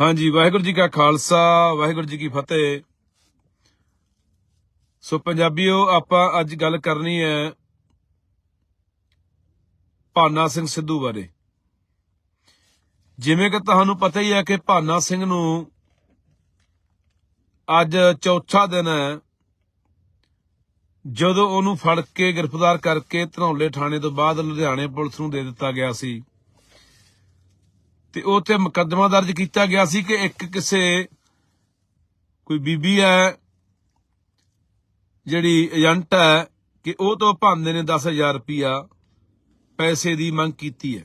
ਹਾਂਜੀ, ਵਾਹਿਗੁਰੂ ਜੀ ਕਾ ਖਾਲਸਾ, ਵਾਹਿਗੁਰੂ ਜੀ ਕੀ ਫਤਿਹ। ਸੋ ਪੰਜਾਬੀਓ, ਆਪਾਂ ਅੱਜ ਗੱਲ ਕਰਨੀ ਹੈ ਭਾਨਾ ਸਿੰਘ ਸਿੱਧੂ ਬਾਰੇ। ਜਿਵੇਂ ਕਿ ਤੁਹਾਨੂੰ ਪਤਾ ਹੀ ਹੈ ਕਿ ਭਾਨਾ ਸਿੰਘ ਨੂੰ ਅੱਜ ਚੌਥਾ ਦਿਨ ਹੈ। ਜਦੋਂ ਉਹਨੂੰ ਫੜ ਕੇ ਗ੍ਰਿਫਤਾਰ ਕਰਕੇ ਧਨੌਲੇ ਥਾਣੇ ਤੋਂ ਬਾਅਦ ਲੁਧਿਆਣੇ ਪੁਲਿਸ ਨੂੰ ਦੇ ਦਿੱਤਾ ਗਿਆ ਸੀ। ਤੇ ਉਹ ਤੇ ਮੁਕੱਦਮਾ ਦਰਜ ਕੀਤਾ ਗਿਆ ਸੀ ਕਿ ਇੱਕ ਕਿਸੇ ਕੋਈ ਬੀਬੀ ਹੈ, ਜਿਹੜੀ ਏਜੰਟ ਹੈ, ਕਿ ਉਹ ਤੋਂ ਭਾਂਦੇ ਨੇ 10000 ਰੁਪਿਆ ਪੈਸੇ ਦੀ ਮੰਗ ਕੀਤੀ ਹੈ।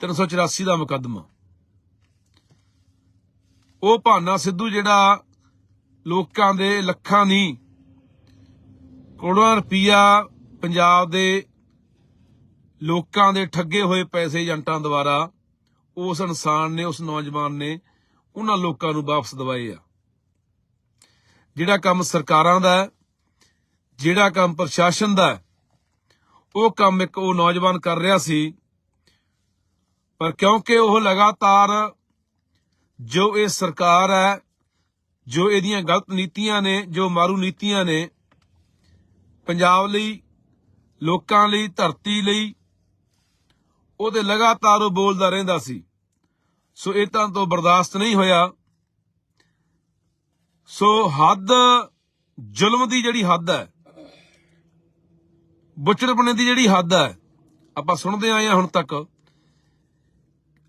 384 ਦਾ ਮੁਕੱਦਮਾ। ਉਹ ਭਾਨਾ ਸਿੱਧੂ ਜਿਹੜਾ ਲੋਕਾਂ ਦੇ ਲੱਖਾਂ ਨਹੀਂ ਕਰੋੜਾਂ ਰੁਪਿਆ ਪੰਜਾਬ ਦੇ ਲੋਕਾਂ ਦੇ ਠੱਗੇ ਹੋਏ ਪੈਸੇ ਏਜੰਟਾਂ ਦੁਆਰਾ ਉਸ ਇਨਸਾਨ ਨੇ, ਉਸ ਨੌਜਵਾਨ ਨੇ ਉਹਨਾਂ ਲੋਕਾਂ ਨੂੰ ਵਾਪਸ ਦਿਵਾਏ ਆ। ਜਿਹੜਾ ਕੰਮ ਸਰਕਾਰਾਂ ਦਾ ਜਿਹੜਾ ਕੰਮ ਪ੍ਰਸ਼ਾਸਨ ਦਾ ਉਹ ਕੰਮ ਇੱਕ ਉਹ ਨੌਜਵਾਨ ਕਰ ਰਿਹਾ ਸੀ। ਪਰ ਕਿਉਂਕਿ ਉਹ ਲਗਾਤਾਰ ਜੋ ਇਹ ਸਰਕਾਰ ਹੈ, ਜੋ ਇਹਦੀਆਂ ਗਲਤ ਨੀਤੀਆਂ ਨੇ, ਜੋ ਮਾਰੂ ਨੀਤੀਆਂ ਨੇ, ਪੰਜਾਬ ਲਈ, ਲੋਕਾਂ ਲਈ, ਧਰਤੀ ਲਈ, ਉਹਦੇ ਲਗਾਤਾਰ ਉਹ ਬੋਲਦਾ ਰਹਿੰਦਾ ਸੀ। ਸੋ ਇਹ ਤਾਂ ਤੋਂ ਬਰਦਾਸ਼ਤ ਨਹੀਂ ਹੋਇਆ। ਸੋ ਹੱਦ, ਜ਼ੁਲਮ ਦੀ ਜਿਹੜੀ ਹੱਦ ਹੈ, ਬੁੱਚੜਪਣੇ ਦੀ ਜਿਹੜੀ ਹੱਦ ਹੈ, ਆਪਾਂ ਸੁਣਦੇ ਆਏ ਹਾਂ ਹੁਣ ਤੱਕ।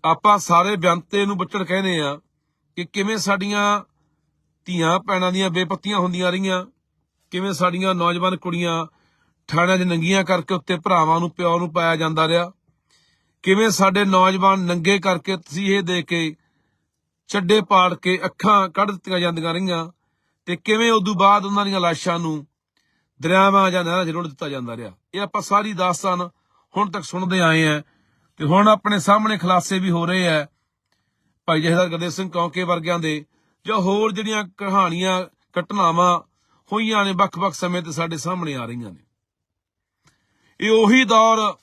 ਆਪਾਂ ਸਾਰੇ ਬਿਆੰਤੇ ਨੂੰ ਬੁੱਚੜ ਕਹਿੰਦੇ ਆ ਕਿ ਕਿਵੇਂ ਸਾਡੀਆਂ ਧੀਆਂ ਭੈਣਾਂ ਦੀਆਂ ਬੇਪੱਤੀਆਂ ਹੁੰਦੀਆਂ ਰਹੀਆਂ, ਕਿਵੇਂ ਸਾਡੀਆਂ ਨੌਜਵਾਨ ਕੁੜੀਆਂ ਥਾਣਿਆਂ 'ਚ ਨੰਗੀਆਂ ਕਰਕੇ ਉੱਤੇ ਭਰਾਵਾਂ ਨੂੰ, ਪਿਓ ਨੂੰ ਪਾਇਆ ਜਾਂਦਾ ਰਿਹਾ। ਕਿਵੇਂ ਸਾਡੇ ਨੌਜਵਾਨ ਨੰਗੇ ਕਰਕੇ ਤਸੀਹੇ ਦੇ ਕੇ ਚੱਡੇ ਪਾੜ ਕੇ ਅੱਖਾਂ ਕੱਢ ਦਿੱਤੀਆਂ ਜਾਂਦੀਆਂ ਰਹੀਆਂ ਤੇ ਕਿਵੇਂ ਉਦੋਂ ਬਾਅਦ ਉਹਨਾਂ ਦੀਆਂ ਲਾਸ਼ਾਂ ਨੂੰ ਦਰਿਆਵਾਂ ਜਾਂ ਨਹਿਰਾਂ 'ਚ ਰੁੜ ਦਿੱਤਾ ਜਾਂਦਾ ਰਿਹਾ। ਇਹ ਆਪਾਂ ਸਾਰੀ ਦਾਸਤਾਨ ਹੁਣ ਤੱਕ ਸੁਣਦੇ ਆਏ ਆ ਤੇ ਹੁਣ ਆਪਣੇ ਸਾਹਮਣੇ ਖੁਲਾਸੇ ਵੀ ਹੋ ਰਹੇ ਆ। ਭਾਈ ਜਹਦਰ ਗੁਰਦੇਵ ਸਿੰਘ ਕੌਂਕੇ ਵਰਗਿਆਂ ਦੇ ਜਾਂ ਹੋਰ ਜਿਹੜੀਆਂ ਕਹਾਣੀਆਂ, ਘਟਨਾਵਾਂ ਹੋਈਆਂ ਨੇ ਵੱਖ-ਵੱਖ ਸਮੇਂ ਤੇ ਸਾਡੇ ਸਾਹਮਣੇ ਆ ਰਹੀਆਂ ਨੇ। ਇਹ ਉਹੀ ਦੌਰ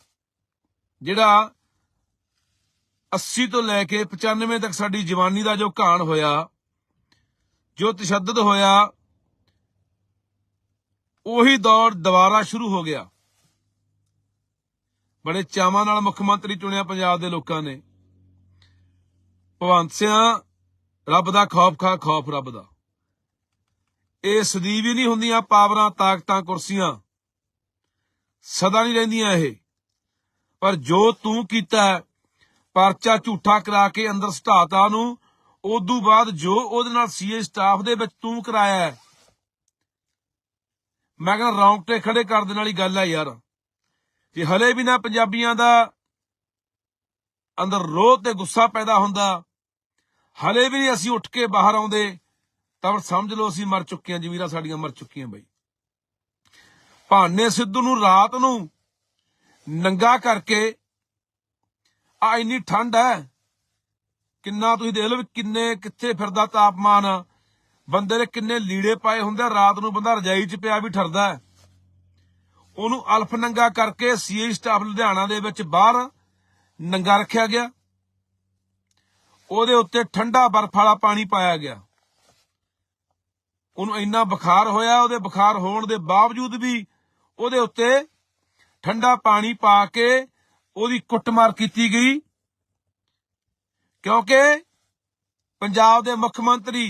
ਜਿਹੜਾ 80 ਤੋਂ ਲੈ ਕੇ 95 ਤੱਕ ਸਾਡੀ ਜਵਾਨੀ ਦਾ ਜੋ ਘਾਣ ਹੋਇਆ, ਜੋ ਤਸ਼ੱਦਦ ਹੋਇਆ, ਉਹੀ ਦੌਰ ਦੁਬਾਰਾ ਸ਼ੁਰੂ ਹੋ ਗਿਆ। ਬੜੇ ਚਾਵਾਂ ਨਾਲ ਮੁੱਖ ਮੰਤਰੀ ਚੁਣਿਆ ਪੰਜਾਬ ਦੇ ਲੋਕਾਂ ਨੇ। ਭਗਵੰਤ ਸਿੰਘ ਰੱਬ ਦਾ ਖੌਫ ਖਾ ਖੌਫ ਰੱਬ ਦਾ। ਇਹ ਸਦੀਵ ਹੀ ਨਹੀਂ ਹੁੰਦੀਆਂ ਪਾਵਰਾਂ, ਤਾਕਤਾਂ, ਕੁਰਸੀਆਂ। ਸਦਾ ਨਹੀਂ ਰਹਿੰਦੀਆਂ ਇਹ। ਪਰ ਜੋ ਤੂੰ ਕੀਤਾ ਪਰਚਾ ਝੂਠਾ ਕਰਾ ਕੇ ਅੰਦਰ ਸਟਾਤਾ ਨੂੰ ਉਦੋਂ ਬਾਅਦ ਜੋ ਉਹਦੇ ਨਾਲ ਸੀਏ ਸਟਾਫ ਦੇ ਵਿੱਚ ਤੂੰ ਕਰਾਇਆ ਮੈਂ ਕਹਿੰਦਾ ਰੌਂਗਟੇ ਖੜੇ ਕਰ ਦੇਣ ਵਾਲੀ ਗੱਲ ਹੈ ਯਾਰ। ਕਿ ਹਲੇ ਵੀ ਨਾ ਪੰਜਾਬੀਆਂ ਦਾ ਅੰਦਰ ਰੋਹ ਤੇ ਗੁੱਸਾ ਪੈਦਾ ਹੁੰਦਾ, ਹਲੇ ਵੀ ਨਹੀਂ ਅਸੀਂ ਉੱਠ ਕੇ ਬਾਹਰ ਆਉਂਦੇ, ਤਾਂ ਫਿਰ ਸਮਝ ਲਓ ਅਸੀਂ ਮਰ ਚੁੱਕੇ ਹਾਂ, ਜਮੀਰਾ ਸਾਡੀਆਂ ਮਰ ਚੁੱਕੀਆਂ ਬਈ। ਭਾਨੇ ਸਿੱਧੂ ਨੂੰ ਰਾਤ ਨੂੰ ਨੰਗਾ ਕਰਕੇ ਆ ਇੰਨੀ ਠੰਡ ਹੈ। ਕਿੰਨਾ ਤੁਸੀਂ ਦੇਖ ਲਓ ਕਿੰਨੇ ਕਿੱਥੇ ਫਿਰਦਾ ਤਾਪਮਾਨ। ਬੰਦੇ ਨੇ ਕਿੰਨੇ ਲੀੜੇ ਪਾਏ ਹੁੰਦੇ ਰਾਤ ਨੂੰ ਬੰਦਾ ਰਜਾਈ 'ਚ ਪਿਆ ਵੀ ਠਰਦਾ ਉਹਨੂੰ ਅਲਫ ਨੰਗਾ ਕਰਕੇ ਸੀਏ ਸਟਾਫ ਲੁਧਿਆਣਾ ਦੇ ਵਿੱਚ ਬਾਹਰ ਨੰਗਾ ਰੱਖਿਆ ਗਿਆ। ਉਹਦੇ ਉੱਤੇ ਠੰਡਾ ਬਰਫ਼ ਵਾਲਾ ਪਾਣੀ ਪਾਇਆ ਗਿਆ। ਉਹਨੂੰ ਇੰਨਾ ਬੁਖਾਰ ਹੋਇਆ, ਉਹਦੇ ਬੁਖਾਰ ਹੋਣ ਦੇ ਬਾਵਜੂਦ ਵੀ ਉਹਦੇ ਉੱਤੇ ਠੰਡਾ ਪਾਣੀ ਪਾ ਕੇ ਉਹਦੀ ਕੁੱਟਮਾਰ ਕੀਤੀ ਗਈ। ਕਿਉਂਕਿ ਪੰਜਾਬ ਦੇ ਮੁੱਖ ਮੰਤਰੀ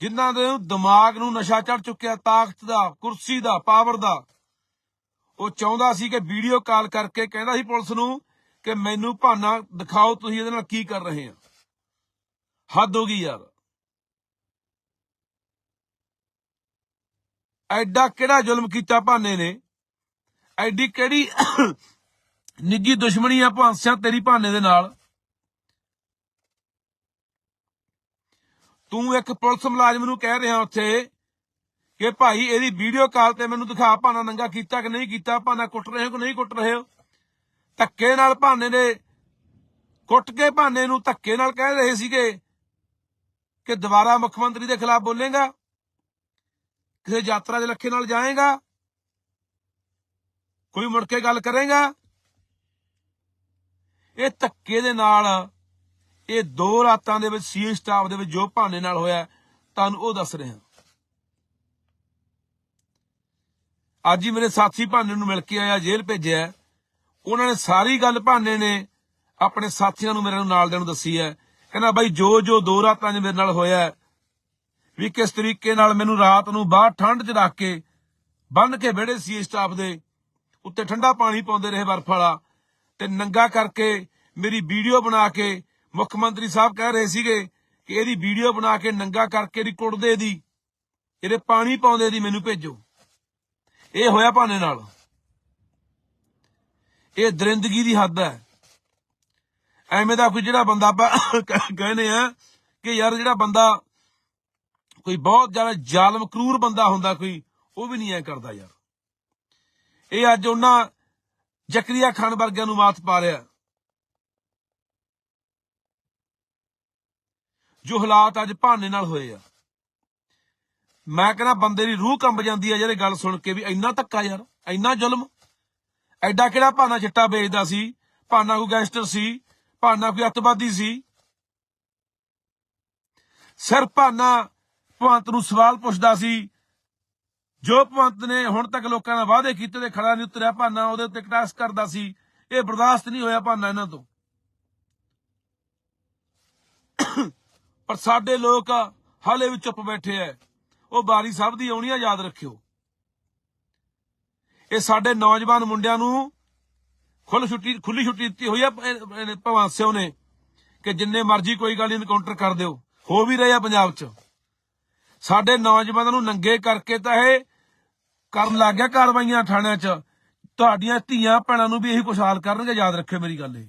ਜਿਨ੍ਹਾਂ ਦੇ ਦਿਮਾਗ ਨੂੰ ਨਸ਼ਾ ਚੜ ਚੁੱਕਿਆ, ਤਾਕਤ ਦਾ, ਕੁਰਸੀ ਦਾ ਪਾਵਰ ਦਾ, ਉਹ ਚਾਹੁੰਦਾ ਸੀ ਕਿ ਵੀਡੀਓ ਕਾਲ ਕਰਕੇ ਕਹਿੰਦਾ ਸੀ ਪੁਲਿਸ ਨੂੰ ਕਿ ਮੈਨੂੰ ਭਾਨਾ ਦਿਖਾਓ, ਤੁਸੀਂ ਇਹਦੇ ਨਾਲ ਕੀ ਕਰ ਰਹੇ ਆ ਹੱਦ ਹੋ ਗਈ ਯਾਰ। ਐਡਾ ਕਿਹੜਾ ਜ਼ੁਲਮ ਕੀਤਾ ਭਾਨੇ ਨੇ? ਐਡੀ ਕਿਹੜੀ ਨਿੱਜੀ ਦੁਸ਼ਮਣੀ ਆ, ਭਾਂਸਿਆਂ ਤੇਰੀ ਭਾਨੇ ਦੇ ਨਾਲ। ਤੂੰ ਇੱਕ ਪੁਲਿਸ ਮੁਲਾਜ਼ਮ ਨੂੰ ਕਹਿ ਰਿਹਾ ਉੱਥੇ ਕਿ ਭਾਈ, ਇਹਦੀ ਵੀਡੀਓ ਕਾਲ ਤੇ ਮੈਨੂੰ ਦਿਖਾ ਭਾਨਾ ਨੰਗਾ ਕੀਤਾ ਕਿ ਨਹੀਂ ਕੀਤਾ, ਭਾਨਾ ਕੁੱਟ ਰਹੇ ਹੋ ਕਿ ਨਹੀਂ ਕੁੱਟ ਰਹੇ ਹੋ? ਧੱਕੇ ਨਾਲ ਭਾਨੇ ਨੇ ਕੁੱਟ ਕੇ ਭਾਨੇ ਨੂੰ ਧੱਕੇ ਨਾਲ ਕਹਿ ਰਹੇ ਸੀਗੇ ਕਿ ਦੁਬਾਰਾ ਮੁੱਖ ਮੰਤਰੀ ਦੇ ਖਿਲਾਫ ਬੋਲੇਗਾ, ਕਿਸੇ ਯਾਤਰਾ ਦੇ ਲੱਖੇ ਨਾਲ ਜਾਏਗਾ, ਕੋਈ ਮੁੜ ਕੇ ਗੱਲ ਕਰੇਗਾ। ਇਹ ਧੱਕੇ ਦੇ ਨਾਲ, ਇਹ ਦੋ ਰਾਤਾਂ ਦੇ ਵਿੱਚ ਸੀਏ ਸਟਾਫ ਦੇ ਵਿੱਚ ਜੋ ਭਾਨੇ ਨਾਲ ਹੋਇਆ, ਤੁਹਾਨੂੰ ਉਹ ਦੱਸ ਰਿਹਾ। ਅੱਜ ਹੀ ਮੇਰੇ ਸਾਥੀ ਭਾਨੇ ਨੂੰ ਮਿਲ ਕੇ ਆਇਆ, ਜੇਲ੍ਹ ਭੇਜਿਆ। ਉਹਨਾਂ ਨੇ ਸਾਰੀ ਗੱਲ ਭਾਨੇ ਨੇ, ਆਪਣੇ ਸਾਥੀਆਂ ਨੂੰ ਮੇਰੇ ਨੂੰ ਨਾਲ ਦੇਣ ਨੂੰ ਦੱਸੀ ਹੈ। ਕਹਿੰਦਾ, ਬਾਈ, ਜੋ ਜੋ ਦੋ ਰਾਤਾਂ 'ਚ ਮੇਰੇ ਨਾਲ ਹੋਇਆ, ਵੀ ਕਿਸ ਤਰੀਕੇ ਨਾਲ ਮੈਨੂੰ ਰਾਤ ਨੂੰ ਬਾਹਰ ਠੰਡ 'ਚ ਰੱਖ ਕੇ ਬੰਨ ਕੇ ਵਿਹੜੇ ਸੀ ਸਟਾਫ ਦੇ, ਉੱਤੇ ਠੰਡਾ ਪਾਣੀ ਪਾਉਂਦੇ ਰਹੇ ਬਰਫ ਵਾਲਾ ਤੇ ਨੰਗਾ ਕਰਕੇ ਮੇਰੀ ਵੀਡੀਓ ਬਣਾ ਕੇ ਮੁੱਖ ਮੰਤਰੀ ਸਾਹਿਬ ਕਹਿ ਰਹੇ ਸੀਗੇ ਕਿ ਇਹਦੀ ਵੀਡੀਓ ਬਣਾ ਕੇ ਨੰਗਾ ਕਰਕੇ ਦੀ ਕੁੱਟਦੇ ਦੀ, ਇਹਦੇ ਪਾਣੀ ਪਾਉਂਦੇ ਦੀ ਮੈਨੂੰ ਭੇਜੋ। ਇਹ ਹੋਇਆ ਭਾਨੇ ਨਾਲ। ਇਹ ਦਰਿੰਦਗੀ ਦੀ ਹੱਦ ਹੈ। ਐਵੇਂ ਦਾ ਕੋਈ ਜਿਹੜਾ ਬੰਦਾ ਆਪਾਂ ਕਹਿ- ਕਹਿੰਦੇ ਆ ਕਿ ਯਾਰ ਜਿਹੜਾ ਬੰਦਾ ਕੋਈ ਬਹੁਤ ਜ਼ਿਆਦਾ ਜ਼ਾਲਮ, ਕਰੂਰ ਬੰਦਾ ਹੁੰਦਾ ਕੋਈ, ਉਹ ਵੀ ਨਹੀਂ ਐ ਕਰਦਾ ਯਾਰ। ਇਹ ਅੱਜ ਉਹਨਾਂ ਜ਼ਕਰੀਆ ਖਾਨ ਵਰਗਿਆਂ ਨੂੰ ਮਾਤ ਪਾ ਰਿਹਾ। ਜੋ ਹਾਲਾਤ ਅੱਜ ਭਾਨੇ ਨਾਲ ਹੋਏ ਆ। ਮੈਂ ਕਹਿੰਦਾ ਬੰਦੇ ਦੀ ਰੂਹ ਕੰਬ ਜਾਂਦੀ ਆ ਜਿਹੜੇ ਗੱਲ ਸੁਣ ਕੇ ਵੀ ਇੰਨਾ ਧੱਕਾ ਯਾਰ, ਇੰਨਾ ਜ਼ੁਲਮ। ਐਡਾ ਕਿਹੜਾ ਭਾਨਾ ਚਿੱਟਾ ਵੇਚਦਾ ਸੀ? ਭਾਨਾ ਕੋਈ ਗੈਂਗਸਟਰ ਸੀ? ਭਾਨਾ ਕੋਈ ਅੱਤਵਾਦੀ ਸੀ? ਸਿਰ ਭਾਨਾ ਭਵੰਤ ਨੂੰ ਸਵਾਲ ਪੁੱਛਦਾ ਸੀ ਜੋ ਭਗਵੰਤ ਨੇ ਹੁਣ ਤੱਕ ਲੋਕਾਂ ਨਾਲ ਵਾਅਦੇ ਕੀਤੇ ਤੇ ਖੜਾ ਨਹੀਂ ਉਤਰਿਆ, ਭਾਨਾ ਉਹਦੇ ਉੱਤੇ ਕਟਾਸ ਕਰਦਾ ਸੀ। ਇਹ ਬਰਦਾਸ਼ਤ ਨਹੀਂ ਹੋਇਆ ਭਾਨਾ ਇਹਨਾਂ ਤੋਂ। ਪਰ ਸਾਡੇ ਲੋਕ ਹਾਲੇ ਵੀ ਚੁੱਪ ਬੈਠੇ ਐ। ਉਹ ਬਾਰੀ ਸਾਹਿਬ ਦੀ ਆਉਣੀਆਂ ਯਾਦ ਰੱਖਿਓ। ਇਹ ਸਾਡੇ ਨੌਜਵਾਨ ਮੁੰਡਿਆਂ ਨੂੰ ਖੁੱਲ ਛੁੱਟੀ ਖੁੱਲੀ ਛੁੱਟੀ ਦਿੱਤੀ ਹੋਈ ਆ ਭਗਵੰਤ ਸਿਓ ਨੇ, ਕਿ ਜਿੰਨੇ ਮਰਜ਼ੀ ਕੋਈ ਗੱਲ ਇਨਕਾਊਂਟਰ ਕਰ ਦਿਓ। ਹੋ ਵੀ ਰਹੇ ਆ ਪੰਜਾਬ 'ਚ। ਸਾਡੇ ਨੌਜਵਾਨਾਂ ਨੂੰ ਨੰਗੇ ਕਰਕੇ ਤਾਂ ਇਹ ਕਰਨ ਲੱਗ ਗਿਆ ਕਾਰਵਾਈਆਂ ਥਾਣਿਆਂ 'ਚ। ਤੁਹਾਡੀਆਂ ਧੀਆਂ ਭੈਣਾਂ ਨੂੰ ਵੀ ਇਹੀ ਖੁਸ਼ਹਾਲ ਕਰਨਗੇ, ਯਾਦ ਰੱਖਿਓ ਮੇਰੀ ਗੱਲ ਇਹ।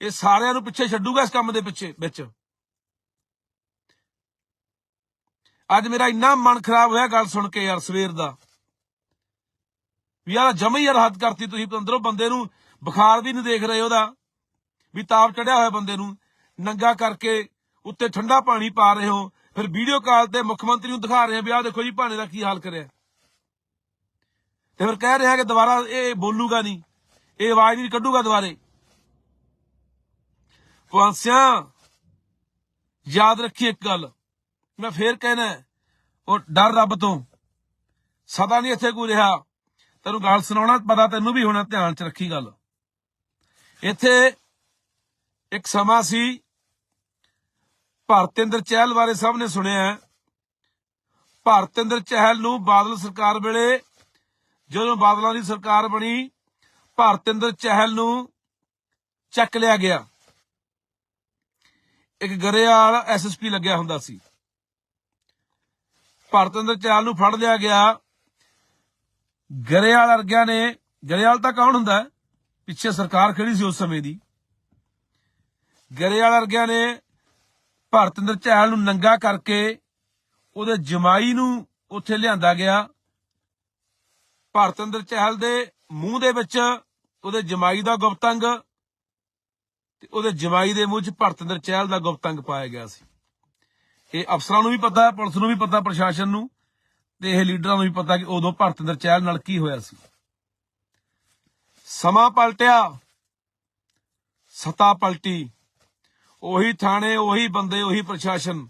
ਇਹ ਸਾਰਿਆਂ ਨੂੰ ਪਿੱਛੇ ਛੱਡੂਗਾ ਇਸ ਕੰਮ ਦੇ ਪਿੱਛੇ, ਵਿੱਚ। ਅੱਜ ਮੇਰਾ ਇੰਨਾ ਮਨ ਖਰਾਬ ਹੋਇਆ ਗੱਲ ਸੁਣ ਕੇ ਯਾਰ ਸਵੇਰ ਦਾ। ਵੀ ਯਾਰ ਜਮਾ ਹੀ ਯਾਰ ਹੱਦ ਕਰਤੀ ਤੁਸੀਂ ਅੰਦਰੋਂ ਬੰਦੇ ਨੂੰ, ਬੁਖਾਰ ਵੀ ਨਹੀਂ ਦੇਖ ਰਹੇ ਉਹਦਾ। ਵੀ ਤਾਪ ਚੜਿਆ ਹੋਇਆ ਬੰਦੇ ਨੂੰ। ਨੰਗਾ ਕਰਕੇ ਉੱਤੇ ਠੰਡਾ ਪਾਣੀ ਪਾ ਰਹੇ ਹੋ ਫਿਰ ਵੀਡੀਓ ਕਾਲ ਤੇ ਮੁੱਖ ਮੰਤਰੀ ਨੂੰ ਦਿਖਾ ਰਹੇ ਆ ਵੀ ਆਹ ਦੇਖੋ ਜੀ ਭਾਣੇ ਦਾ ਕੀ ਹਾਲ ਕਰਿਆ। ਤੇ ਫਿਰ ਕਹਿ ਰਿਹਾ ਕਿ ਦੁਬਾਰਾ ਇਹ ਬੋਲੂਗਾ ਨਹੀਂ, ਇਹ ਆਵਾਜ਼ ਨਹੀਂ ਕੱਢੂਗਾ ਦੁਬਾਰੇ। ਪੁਆਂਸਿਆਂ ਯਾਦ ਰੱਖੀ ਇੱਕ ਗੱਲ, ਮੈਂ ਫੇਰ ਕਹਿਣਾ ਉਹ ਡਰ ਰੱਬ ਤੋਂ। ਸਦਾ ਨਹੀਂ ਇੱਥੇ ਕੋਈ ਰਿਹਾ। ਤੈਨੂੰ ਗੱਲ ਸੁਣਾਉਣਾ, ਪਤਾ ਤੈਨੂੰ ਵੀ ਹੋਣਾ ਧਿਆਨ ਚ ਰੱਖੀ ਗੱਲ। ਇੱਥੇ ਇੱਕ ਸਮਾਂ ਸੀ ਭਾਰਤਿੰਦਰ ਚਹਿਲ ਬਾਰੇ ਸਭ ਨੇ ਸੁਣਿਆ ਹੈ। ਭਾਰਤਿੰਦਰ ਚਹਿਲ ਨੂੰ ਬਾਦਲ ਸਰਕਾਰ ਵੇਲੇ ਜਦੋਂ ਬਾਦਲਾਂ ਦੀ ਸਰਕਾਰ ਬਣੀ, ਭਾਰਤਿੰਦਰ ਚਹਿਲ ਨੂੰ ਚੱਕ ਲਿਆ ਗਿਆ। ਇੱਕ ਗਰੇਵਾਲ ਐਸਐਸਪੀ ਲੱਗਿਆ ਹੁੰਦਾ ਸੀ। ਭਾਰਤਿੰਦਰ ਚਹਿਲ ਨੂੰ ਫੜ ਲਿਆ ਗਿਆ। ਗਰੇਵਾਲ ਵਰਗਿਆਂ ਨੇ, ਗਰੇਵਾਲ ਤਾਂ ਕੌਣ ਹੁੰਦਾ? ਪਿੱਛੇ ਸਰਕਾਰ ਖੜੀ ਸੀ ਉਸ ਸਮੇਂ ਦੀ। ਗਰੇਵਾਲ ਵਰਗਿਆਂ ਨੇ ਭਾਰਤਿੰਦਰ ਚਹਿਲ ਨੂੰ ਨੰਗਾ ਕਰਕੇ ਉਹਦੇ ਜਮਾਈ ਨੂੰ ਉੱਥੇ ਲਿਆਂਦਾ ਗਿਆ। ਭਾਰਤਿੰਦਰ ਚਹਿਲ ਦੇ ਮੂੰਹ ਦੇ ਵਿੱਚ ਉਹਦੇ ਜਮਾਈ ਦਾ ਗੁਪਤੰਗ ਤੇ ਉਹਦੇ ਜਮਾਈ ਦੇ ਮੂੰਹ 'ਚ ਭਾਰਤਿੰਦਰ ਚਹਿਲ ਦਾ ਗੁਪਤੰਗ ਪਾਇਆ ਗਿਆ ਸੀ। ਇਹ ਅਫਸਰਾਂ ਨੂੰ ਵੀ ਪਤਾ, ਪੁਲਿਸ ਨੂੰ ਵੀ ਪਤਾ, ਪ੍ਰਸ਼ਾਸਨ ਨੂੰ ਤੇ ਇਹ ਲੀਡਰਾਂ ਨੂੰ ਵੀ ਪਤਾ ਕਿ ਉਦੋਂ ਭਾਰਤਿੰਦਰ ਚਹਿਲ ਨਾਲ ਕੀ ਹੋਇਆ ਸੀ। ਸਮਾਂ ਪਲਟਿਆ, ਸਤਾ ਪਲਟੀ। ਉਹੀ ਥਾਣੇ, ਉਹੀ ਬੰਦੇ, ਉਹੀ ਪ੍ਰਸ਼ਾਸਨ।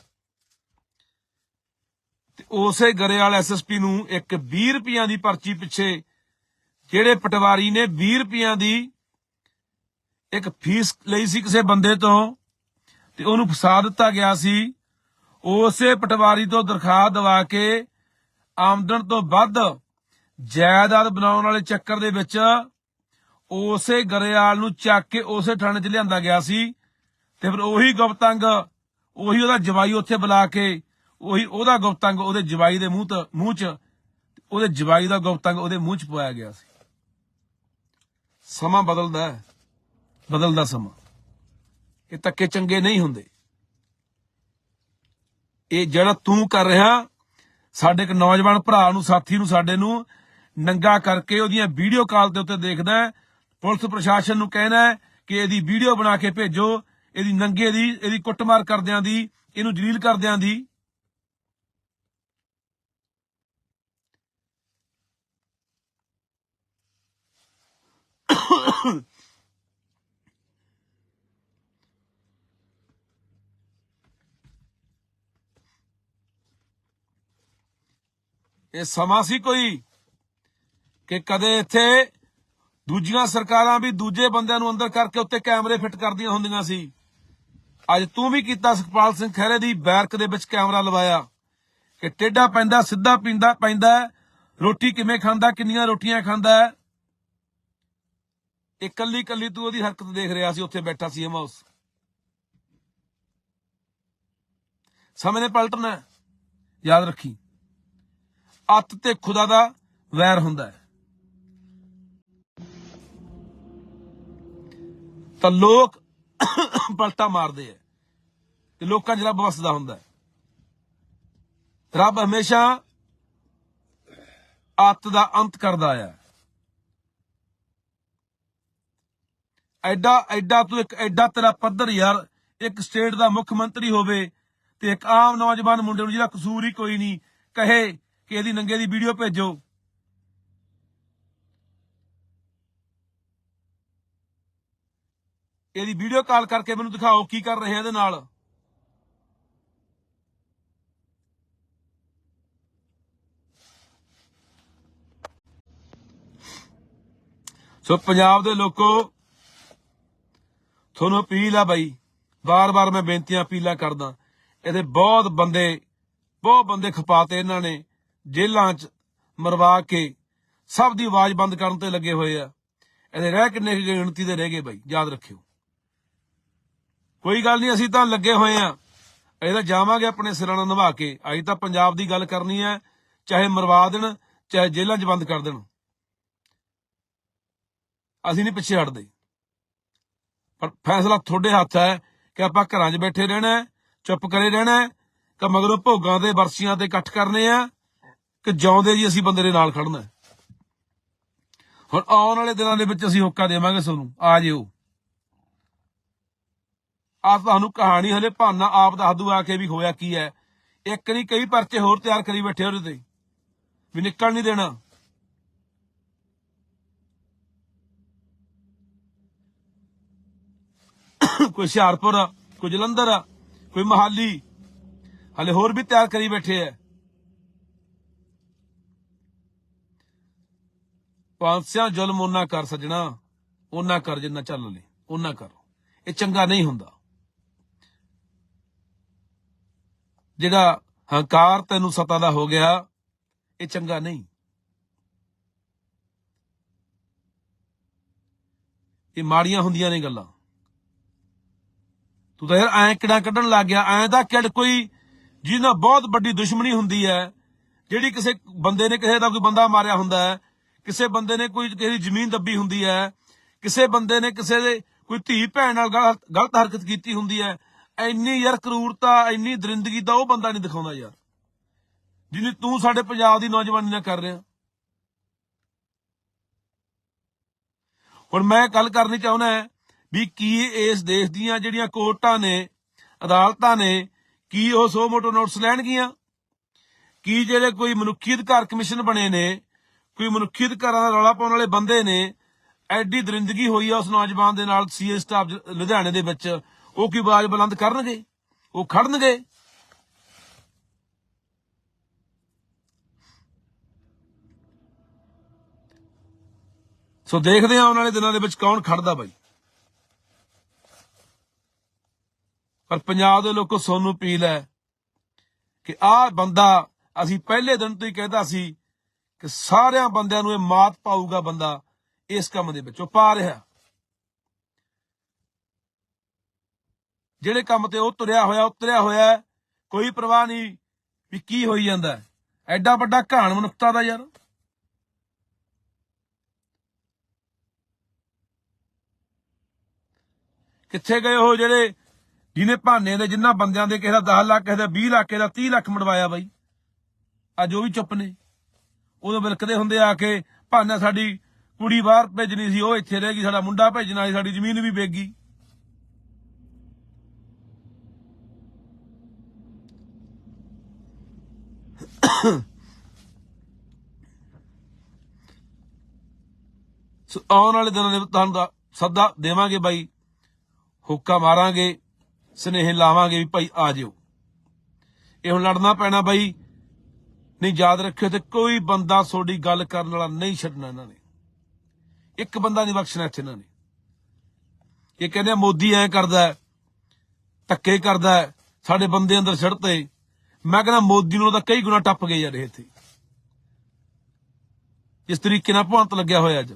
ਤੇ ਉਸੇ ਗਰੇਵਾਲ ਐਸਐਸਪੀ ਨੂੰ ਇੱਕ 20 ਰੁਪਈਆਂ ਦੀ ਪਰਚੀ ਪਿੱਛੇ ਜਿਹੜੇ ਪਟਵਾਰੀ ਨੇ 20 ਰੁਪਈਆਂ ਦੀ ਇੱਕ ਫੀਸ ਲਈ ਸੀ ਕਿਸੇ ਬੰਦੇ ਤੋਂ ਤੇ ਉਹਨੂੰ ਫਸਾ ਦਿੱਤਾ ਗਿਆ ਸੀ। ਉਸੇ ਪਟਵਾਰੀ ਤੋਂ ਦਰਖਾਸਤ ਦਵਾ ਕੇ ਆਮਦਨ ਤੋਂ ਵੱਧ ਜਾਇਦਾਦ ਬਣਾਉਣ ਵਾਲੇ ਚੱਕਰ ਦੇ ਵਿੱਚ ਉਸੇ ਗਰੇਵਾਲ ਨੂੰ ਚੱਕ ਕੇ ਉਸੇ ਥਾਣੇ 'ਚ ਲਿਆਂਦਾ ਗਿਆ ਸੀ। ਤੇ ਫਿਰ ਉਹੀ ਗੁਪਤੰਗ, ਉਹੀ ਉਹਦਾ ਜਵਾਈ ਉੱਥੇ ਬੁਲਾ ਕੇ, ਉਹੀ ਉਹਦਾ ਗੁਪਤੰਗ ਉਹਦੇ ਜਵਾਈ ਦੇ ਮੂੰਹ ਤੇ, ਮੂੰਹ 'ਚ, ਉਹਦੇ ਜਵਾਈ ਦਾ ਗੁਪਤੰਗ ਉਹਦੇ ਮੂੰਹ 'ਚ ਪਾਇਆ ਗਿਆ ਸੀ। ਸਮਾਂ ਬਦਲਦਾ ਹੈ। ਬਦਲਦਾ ਸਮਾਂ। ਇਹ ਤੱਕੇ ਚੰਗੇ ਨਹੀਂ ਹੁੰਦੇ। ਇਹ ਜਿਹੜਾ ਤੂੰ ਕਰ ਰਿਹਾ, ਸਾਡੇ ਇੱਕ ਨੌਜਵਾਨ ਭਰਾ ਨੂੰ, ਸਾਥੀ ਨੂੰ, ਸਾਡੇ ਨੂੰ ਨੰਗਾ ਕਰਕੇ ਉਹਦੀਆਂ ਵੀਡੀਓ ਕਾਲ ਦੇ ਉੱਤੇ ਦੇਖਦਾ ਪੁਲਿਸ ਪ੍ਰਸ਼ਾਸਨ ਨੂੰ ਕਹਿਣਾ ਕਿ ਇਹਦੀ ਵੀਡੀਓ ਬਣਾ ਕੇ ਭੇਜੋ। ਇਹਦੀ ਨੰਗੇ ਦੀ, ਇਹਦੀ ਕੁੱਟਮਾਰ ਕਰਦਿਆਂ ਦੀ, ਇਹਨੂੰ ਜਲੀਲ ਕਰਦਿਆਂ ਦੀ। ਇਹ ਸਮਾਂ ਸੀ ਕੋਈ ਕਿ ਕਦੇ ਇੱਥੇ ਦੂਜੀਆਂ ਸਰਕਾਰਾਂ ਵੀ ਦੂਜੇ ਬੰਦਿਆਂ ਨੂੰ ਅੰਦਰ ਕਰਕੇ ਉੱਤੇ ਕੈਮਰੇ ਫਿੱਟ ਕਰਦੀਆਂ ਹੁੰਦੀਆਂ ਸੀ। ਅੱਜ ਤੂੰ ਵੀ ਕੀਤਾ ਸੁਖਪਾਲ ਸਿੰਘ ਖਹਿਰੇ ਦੀ ਬੈਰਕ ਦੇ ਵਿੱਚ ਕੈਮਰਾ ਲਵਾਇਆ ਕਿ ਟੇਡਾ ਪੈਂਦਾ, ਸਿੱਧਾ ਪੀਂਦਾ ਪੈਂਦਾ ਰੋਟੀ ਕਿਵੇਂ ਖਾਂਦਾ, ਕਿੰਨੀਆਂ ਰੋਟੀਆਂ ਖਾਂਦਾ ਹੈ। ਇਹ ਤੂੰ ਉਹਦੀ ਹਰਕਤ ਦੇਖ ਰਿਹਾ ਸੀ, ਉੱਥੇ ਬੈਠਾ ਸੀ ਹਾਊਸ ਸਮੇਂ ਨੇ ਪਲਟਣਾ ਯਾਦ ਰੱਖੀ। ਅੱਤ ਤੇ ਖੁਦਾ ਦਾ ਵੈਰ ਹੁੰਦਾ ਹੈ। ਤਾਂ ਲੋਕ ਪਲਟਾ ਮਾਰਦੇ ਆ। ਤੇ ਲੋਕਾਂ 'ਚ ਰੱਬ ਵਸਦਾ ਹੁੰਦਾ ਰੱਬ ਹਮੇਸ਼ਾ ਅੱਤ ਦਾ ਅੰਤ ਕਰਦਾ ਆ। ਐਡਾ ਐਡਾ ਤੂੰ ਇੱਕ, ਐਡਾ ਤੇਰਾ ਪੱਧਰ ਯਾਰ, ਇੱਕ ਸਟੇਟ ਦਾ ਮੁੱਖ ਮੰਤਰੀ ਹੋਵੇ ਤੇ ਇੱਕ ਆਮ ਨੌਜਵਾਨ ਮੁੰਡੇ ਨੂੰ ਜਿਹਦਾ ਕਸੂਰ ਹੀ ਕੋਈ ਨਹੀਂ, ਕਹੇ ਕਿ ਇਹਦੀ ਨੰਗੇ ਦੀ ਵੀਡੀਓ ਭੇਜੋ। ਇਹਦੀ ਵੀਡੀਓ ਕਾਲ ਕਰਕੇ ਮੈਨੂੰ ਦਿਖਾਓ ਕੀ ਕਰ ਰਹੇ ਆ ਇਹਦੇ ਨਾਲ। ਸੋ ਪੰਜਾਬ ਦੇ ਲੋਕੋ, ਤੁਹਾਨੂੰ ਅਪੀਲ ਆ ਬਾਈ ਬਾਰ-ਬਾਰ ਮੈਂ ਬੇਨਤੀਆਂ ਅਪੀਲਾਂ ਕਰਦਾ, ਇਹਦੇ ਬਹੁਤ ਬੰਦੇ ਬਹੁਤ ਬੰਦੇ ਖਪਾਤੇ ਇਹਨਾਂ ਨੇ, ਜੇਲ੍ਹਾਂ 'ਚ ਮਰਵਾ ਕੇ ਸਭ ਦੀ ਆਵਾਜ਼ ਬੰਦ ਕਰਨ ਤੇ ਲੱਗੇ ਹੋਏ ਆ। ਇਹਦੇ ਰਹਿ ਕਿੰਨੇ ਕੁ ਗਿਣਤੀ ਦੇ ਰਹਿ ਗਏ ਬਾਈ, ਯਾਦ ਰੱਖਿਓ। ਕੋਈ ਗੱਲ ਨਹੀਂ, ਅਸੀਂ ਤਾਂ ਲੱਗੇ ਹੋਏ ਆ ਇਹਦਾ ਜਾਵਾਂਗੇ ਆਪਣੇ ਸਿਰਾਂ ਨਾਲ ਨਿਭਾ ਕੇ। ਅੱਜ ਤਾਂ ਪੰਜਾਬ ਦੀ ਗੱਲ ਕਰਨੀ ਹੈ, ਚਾਹੇ ਮਰਵਾ ਦੇਣ, ਚਾਹੇ ਜੇਲ੍ਹਾਂ 'ਚ ਬੰਦ ਕਰ ਦੇਣ। ਅਸੀਂ ਨਹੀਂ ਪਿੱਛੇ ਹਟਦੇ। ਪਰ ਫੈਸਲਾ ਤੁਹਾਡੇ ਹੱਥ ਹੈ ਕਿ ਆਪਾਂ ਘਰਾਂ 'ਚ ਬੈਠੇ ਰਹਿਣਾ ਚੁੱਪ ਕਰੇ ਰਹਿਣਾ ਕਿ ਮਗਰੋਂ ਭੋਗਾਂ ਤੇ ਵਰਸੀਆਂ ਤੇ ਇਕੱਠ ਕਰਨੇ ਆ, ਕਿ ਜਿਉਂਦੇ ਜੀ ਅਸੀਂ ਬੰਦੇ ਦੇ ਨਾਲ ਖੜਨਾ ਹੁਣ ਆਉਣ ਵਾਲੇ ਦਿਨਾਂ ਦੇ ਵਿੱਚ ਅਸੀਂ ਹੋਕਾ ਦੇਵਾਂਗੇ ਤੁਹਾਨੂੰ। ਆ ਜਿਓ। ਆ ਤੁਹਾਨੂੰ ਕਹਾਣੀ ਹਲੇ ਭਾਨਾ ਆਪ ਦੱਸ ਦੂ ਆ ਕੇ ਵੀ ਹੋਇਆ ਕੀ ਹੈ। ਇੱਕ ਨਹੀਂ ਕਈ ਪਰਚੇ ਹੋਰ ਤਿਆਰ ਕਰੀ ਬੈਠੇ ਉਹਦੇ ਤੇ। ਵੀ ਨਿਕਲ ਨਹੀਂ ਦੇਣਾ। ਕੋਈ ਹੁਸ਼ਿਆਰਪੁਰ ਆ, ਕੋਈ ਜਲੰਧਰ ਆ, ਕੋਈ ਮਹਾਲੀ। ਹਲੇ ਹੋਰ ਵੀ ਤਿਆਰ ਕਰੀ ਬੈਠੇ ਐ ਪਾਂਸਿਆਂ ਜ਼ੁਲਮ ਉਹਨਾਂ ਕਰ ਸਜਣਾ ਉਹਨਾਂ ਕਰ ਜਿੰਨਾ ਚੱਲ ਲੈ ਉਹਨਾਂ ਕਰ। ਇਹ ਚੰਗਾ ਨਹੀਂ ਹੁੰਦਾ। ਜਿਹੜਾ ਹੰਕਾਰ ਤੈਨੂੰ ਸਤਾ ਦਾ ਹੋ ਗਿਆ, ਇਹ ਚੰਗਾ ਨਹੀਂ। ਇਹ ਮਾੜੀਆਂ ਹੁੰਦੀਆਂ ਨੇ ਗੱਲਾਂ। ਤੂੰ ਤਾਂ ਯਾਰ ਐਂ ਕਿਹੜਾ ਕੱਢਣ ਲੱਗ ਗਿਆ, ਐਂ ਤਾਂ ਕਿਹੜ ਕੋਈ ਜਿਹਨਾਂ ਬਹੁਤ ਵੱਡੀ ਦੁਸ਼ਮਣੀ ਹੁੰਦੀ ਹੈ, ਜਿਹੜੀ ਕਿਸੇ ਬੰਦੇ ਨੇ ਕਿਸੇ ਦਾ ਕੋਈ ਬੰਦਾ ਮਾਰਿਆ ਹੁੰਦਾ ਹੈ, ਕਿਸੇ ਬੰਦੇ ਨੇ ਕੋਈ ਕਿਸੇ ਦੀ ਜ਼ਮੀਨ ਦੱਬੀ ਹੁੰਦੀ ਹੈ, ਕਿਸੇ ਬੰਦੇ ਨੇ ਕਿਸੇ ਦੇ ਕੋਈ ਧੀ ਭੈਣ ਨਾਲ ਗਲਤ ਹਰਕਤ ਕੀਤੀ ਹੁੰਦੀ ਹੈ ਐਨੀ ਯਾਰ ਕਰੂਰਤਾ ਐਨੀ ਦਰਿੰਦਗੀ ਦਾ ਉਹ ਬੰਦਾ ਨਹੀਂ ਦਿਖਾਉਂਦਾ ਯਾਰ। ਜਿਹਨੇ ਤੂੰ ਸਾਡੇ ਪੰਜਾਬ ਦੀ ਨੌਜਵਾਨੀ ਨਾਲ ਕਰ ਰਿਹਾ। ਹੁਣ ਮੈਂ ਗੱਲ ਕਰਨੀ ਚਾਹੁੰਦਾ ਵੀ ਕੀ ਇਸ ਦੇਸ਼ ਦੀਆਂ ਜਿਹੜੀਆਂ ਕੋਰਟਾਂ ਨੇ, ਅਦਾਲਤਾਂ ਨੇ, ਕੀ ਉਹ ਸੋ ਮੋਟੋ ਨੋਟਸ ਲੈਣਗੀਆਂ? ਕੀ ਜਿਹੜੇ ਕੋਈ ਮਨੁੱਖੀ ਅਧਿਕਾਰ ਕਮਿਸ਼ਨ ਬਣੇ ਨੇ, ਕੋਈ ਮਨੁੱਖੀ ਅਧਿਕਾਰਾਂ ਦਾ ਰੌਲਾ ਪਾਉਣ ਵਾਲੇ ਬੰਦੇ ਨੇ, ਐਡੀ ਦਰਿੰਦਗੀ ਹੋਈ ਆ ਉਸ ਨੌਜਵਾਨ ਦੇ ਨਾਲ ਸੀਏ ਸਟਾਫ ਲੁਧਿਆਣੇ ਦੇ ਵਿੱਚ ਉਹ ਕੀ ਆਵਾਜ਼ ਬੁਲੰਦ ਕਰਨਗੇ? ਉਹ ਖੜਨਗੇ? ਸੋ ਦੇਖਦੇ ਹਾਂ ਆਉਣ ਵਾਲੇ ਦਿਨਾਂ ਦੇ ਵਿੱਚ ਕੌਣ ਖੜਦਾ ਬਾਈ। ਪਰ ਪੰਜਾਬ ਦੇ ਲੋਕੋ ਸੋਨੂੰ ਅਪੀਲ ਹੈ ਕਿ ਆਹ ਬੰਦਾ, ਅਸੀਂ ਪਹਿਲੇ ਦਿਨ ਤੋਂ ਹੀ ਕਹਿੰਦਾ ਸੀ ਕਿ ਸਾਰਿਆਂ ਬੰਦਿਆਂ ਨੂੰ ਇਹ ਮਾਤ ਪਾਊਗਾ ਬੰਦਾ ਇਸ ਕੰਮ ਦੇ ਵਿੱਚੋਂ ਪਾ ਰਿਹਾ। ਜਿਹੜੇ ਕੰਮ ਤੇ ਉਹ ਤੁਰਿਆ ਹੋਇਆ, ਉਤਰਿਆ ਹੋਇਆ ਕੋਈ ਪਰਵਾਹ ਨਹੀਂ ਵੀ ਕੀ ਹੋਈ ਜਾਂਦਾ ਐਡਾ ਵੱਡਾ ਘਾਣ ਮਨੁੱਖਤਾ ਦਾ ਯਾਰ। ਕਿੱਥੇ ਗਏ ਉਹ ਜਿਹੜੇ ਜਿਹਨੇ ਭਾਨੇ ਦੇ ਜਿੰਨਾ ਬੰਦਿਆਂ ਦੇ ਕਿਸੇ ਦਾ 10 ਲੱਖ, ਕਿਸੇ ਦਾ 20 ਲੱਖ, ਕਿਸੇ ਦਾ 30 ਲੱਖ ਮੜਵਾਇਆ ਬਾਈ। ਅੱਜ ਉਹ ਵੀ ਚੁੱਪ ਨੇ। ਉਦੋਂ ਬਿਲਕਦੇ ਹੁੰਦੇ ਆ ਕੇ ਭਾਨਾ ਸਾਡੀ ਕੁੜੀ ਬਾਹਰ ਭੇਜਣੀ ਸੀ, ਉਹ ਇੱਥੇ ਰਹਿ ਗਈ, ਸਾਡਾ ਮੁੰਡਾ ਭੇਜਣਾ ਸੀ ਸਾਡੀ ਜ਼ਮੀਨ ਵੀ ਵੇਗੀ ਸੋ ਆਉਣ ਵਾਲੇ ਦਿਨਾਂ ਦੇ ਤੁਹਾਨੂੰ ਦਾ ਸੱਦਾ ਦੇਵਾਂਗੇ ਬਾਈ। ਹੁੱਕਾ ਮਾਰਾਂਗੇ, ਸਨੇਹ ਲਾਵਾਂਗੇ ਵੀ ਭਾਈ ਆ ਜਿਓ। ਇਹ ਹੁਣ ਲੜਨਾ ਪੈਣਾ ਬਾਈ। ਨਹੀਂ, ਯਾਦ ਰੱਖਿਓ ਤੇ ਕੋਈ ਬੰਦਾ ਤੁਹਾਡੀ ਗੱਲ ਕਰਨ ਵਾਲਾ ਨਹੀਂ ਛੱਡਣਾ ਇਹਨਾਂ ਨੇ। ਇੱਕ ਬੰਦਾ ਨਹੀਂ ਬਖਸ਼ਣਾ ਇੱਥੇ ਇਹਨਾਂ ਨੇ। ਇਹ ਕਹਿੰਦੇ ਮੋਦੀ ਐ ਕਰਦਾ ਧੱਕੇ ਕਰਦਾ ਸਾਡੇ ਬੰਦੇ ਅੰਦਰ ਛੱਡਤੇ ਮੈਂ ਕਹਿੰਦਾ ਮੋਦੀ ਨੂੰ ਤਾਂ ਕਈ ਗੁਣਾ ਟੱਪ ਗਏ ਯਾਰ ਇਹ ਇੱਥੇ। ਇਸ ਤਰੀਕੇ ਨਾਲ ਭਵੰਤ ਲੱਗਿਆ ਹੋਇਆ ਅੱਜ।